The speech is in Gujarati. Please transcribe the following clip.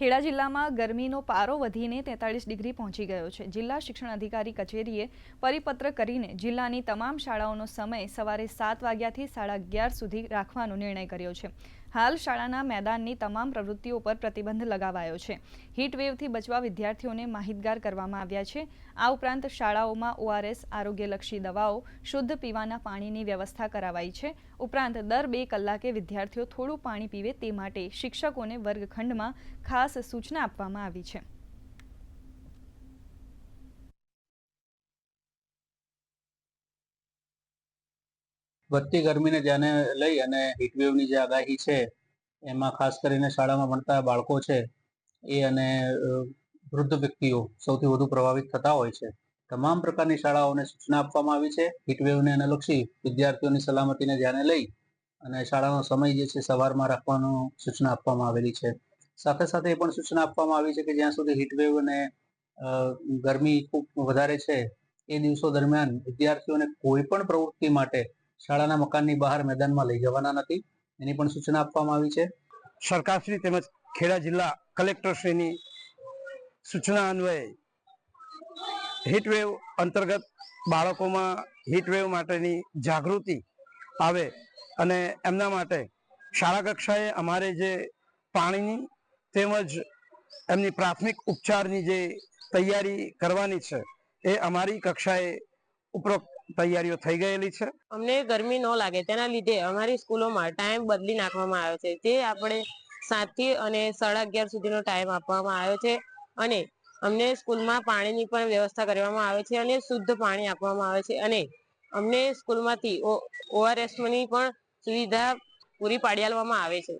ખેડા જિલ્લામાં ગરમીનો પારો વધીને તેતાળીસ ડિગ્રી પહોંચી ગયો છે. જિલ્લા શિક્ષણ અધિકારી કચેરીએ પરિપત્ર કરીને જિલ્લાની તમામ શાળાઓનો સમય સવારે સાત વાગ્યાથી સાડા અગિયાર સુધી રાખવાનો નિર્ણય કર્યો છે. હાલ શાળાના મેદાનની તમામ પ્રવૃત્તિઓ પર પ્રતિબંધ લગાવાયો છે. હીટવેવથી બચવા વિદ્યાર્થીઓને માહિતગાર કરવામાં આવ્યા છે. આ ઉપરાંત શાળાઓમાં ઓઆરએસ આરોગ્યલક્ષી દવાઓ, શુદ્ધ પીવાના પાણીની વ્યવસ્થા કરાવાઈ છે. ઉપરાંત દર બે કલાકે વિદ્યાર્થીઓ થોડું પાણી પીવે તે માટે શિક્ષકોને વર્ગખંડમાં ખાસ સૂચના આપવામાં આવી છે. વધતી ગરમીને ધ્યાને લઈ અને હીટવેવની જે આગાહી છે, એમાં ખાસ કરીને શાળામાં ભણતા બાળકો છે, એ અને વૃદ્ધ વ્યક્તિઓ સૌથી વધુ પ્રભાવિત થતા હોય છે. તમામ પ્રકારની શાળાઓને સૂચના આપવામાં આવી છે. હીટવેવને અનુલક્ષી વિદ્યાર્થીઓની સલામતીને ધ્યાને લઈ અને શાળાનો સમય જે છે સવારમાં રાખવાનું સૂચના આપવામાં આવેલી છે. સાથે સાથે એ પણ સૂચના આપવામાં આવી છે કે જ્યાં સુધી હીટવેવ અને ગરમી ખૂબ વધારે છે, એ દિવસો દરમિયાન વિદ્યાર્થીઓને કોઈ પણ પ્રવૃત્તિ માટે શાળાના મકાનની બહાર મેદાનમાં લઈ જવાના નથી. એની પણ સૂચના આપવામાં આવી છે. સરકારશ્રી તેમજ ખેડા જિલ્લા કલેક્ટરશ્રીની સૂચના અન્વયે હીટવેવ અંતર્ગત બાળકોમાં હીટવેવ માટેની જાગૃતિ આવે અને એમના માટે શાળા કક્ષાએ અમારે જે પાણીની તેમજ એમની પ્રાથમિક ઉપચારની જે તૈયારી કરવાની છે, એ અમારી કક્ષાએ ઉપરોક્ત તૈયારીઓ થઈ ગયેલી છે. અમને ગરમી ન લાગે, તેના લીધે અમારી સ્કૂલોમાં ટાઈમ બદલી નાખવામાં આવ્યો છે. જે આપણે સાતથી અને સાડા અગિયાર સુધીનો ટાઈમ આપવામાં આવ્યો છે અને અમને સ્કૂલમાં પાણીની પણ વ્યવસ્થા કરવામાં આવે છે અને શુદ્ધ પાણી આપવામાં આવે છે અને અમને સ્કૂલમાંથી ઓઆરએસની પણ સુવિધા પૂરી પાડી આપવામાં આવે છે.